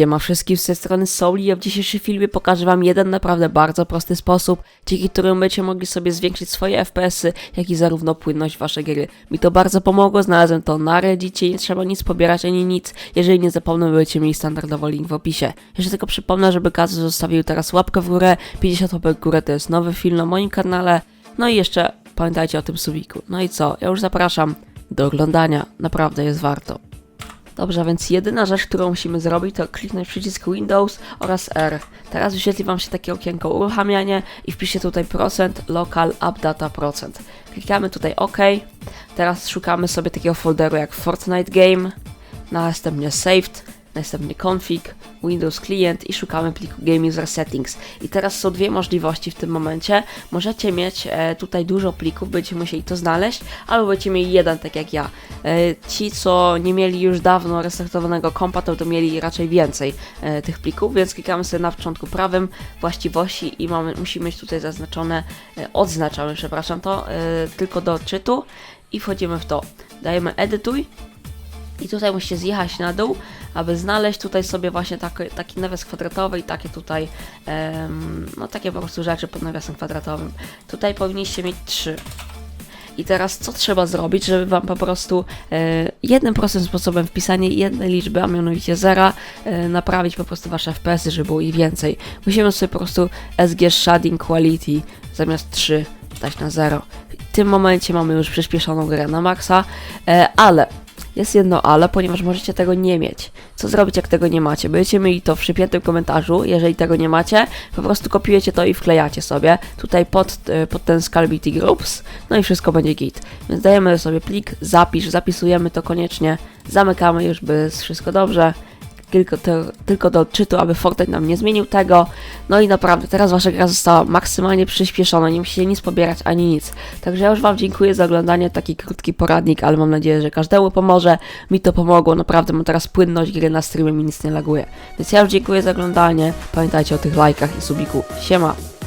Siema wszystkim z tej strony Soli, a w dzisiejszym filmie pokażę wam jeden naprawdę bardzo prosty sposób, dzięki któremu będziecie mogli sobie zwiększyć swoje FPS-y, jak i zarówno płynność waszej gry. Mi to bardzo pomogło, znalazłem to na Reddicie, nie trzeba nic pobierać ani nic, jeżeli nie zapomnę, będziecie mieli standardowo link w opisie. Jeszcze tylko przypomnę, żeby każdy zostawił teraz łapkę w górę, 50 łapek w górę to jest nowy film na moim kanale, no i jeszcze pamiętajcie o tym subiku. No i co, ja już zapraszam do oglądania, naprawdę jest warto. Dobrze, więc jedyna rzecz, którą musimy zrobić, to kliknąć przycisk Windows oraz R. Teraz wyświetli Wam się takie okienko uruchamianie i wpiszcie tutaj procent local updata procent. Klikamy tutaj OK. Teraz szukamy sobie takiego folderu jak Fortnite Game, następnie Saved, następnie Config, Windows Client i szukamy pliku Game User Settings. I teraz są dwie możliwości w tym momencie. Możecie mieć e, tutaj dużo plików, będziecie musieli to znaleźć, albo będziecie mieli jeden, tak jak ja. E, ci, co nie mieli już dawno restartowanego kompa, to, to mieli raczej więcej e, tych plików, więc klikamy sobie na początku prawym właściwości i mamy, musimy mieć tutaj zaznaczone, e, odznaczamy, przepraszam, to e, tylko do odczytu i wchodzimy w to. Dajemy edytuj i tutaj musicie zjechać na dół, aby znaleźć tutaj sobie właśnie taki, taki nawias kwadratowy i takie tutaj, em, no takie po prostu rzeczy pod nawiasem kwadratowym. Tutaj powinniście mieć trzy. I teraz co trzeba zrobić, żeby wam po prostu e, jednym prostym sposobem wpisanie jednej liczby, a mianowicie zera, e, naprawić po prostu wasze FPS-y, żeby było ich więcej. Musimy sobie po prostu SG Shading Quality zamiast 3 dać na 0. W tym momencie mamy już przyspieszoną grę na maksa, e, ale jest jedno ale, ponieważ możecie tego nie mieć. Co zrobić, jak tego nie macie? Będziecie mieli to w przypiętym komentarzu. Jeżeli tego nie macie, po prostu kopiujecie to i wklejacie sobie tutaj pod, e, pod ten Scalability Groups, no i wszystko będzie git. Więc dajemy sobie plik, zapisz, zapisujemy to koniecznie, zamykamy już, by jest wszystko dobrze. Tylko, to, tylko do odczytu, aby Fortnite nam nie zmienił tego. No i naprawdę, teraz wasza gra została maksymalnie przyspieszona, nie musicie nic pobierać ani nic. Także ja już wam dziękuję za oglądanie, taki krótki poradnik, ale mam nadzieję, że każdemu pomoże. Mi to pomogło, naprawdę mam teraz płynność gry na streamie, mi nic nie laguje. Więc ja już dziękuję za oglądanie, pamiętajcie o tych lajkach i subiku. Siema!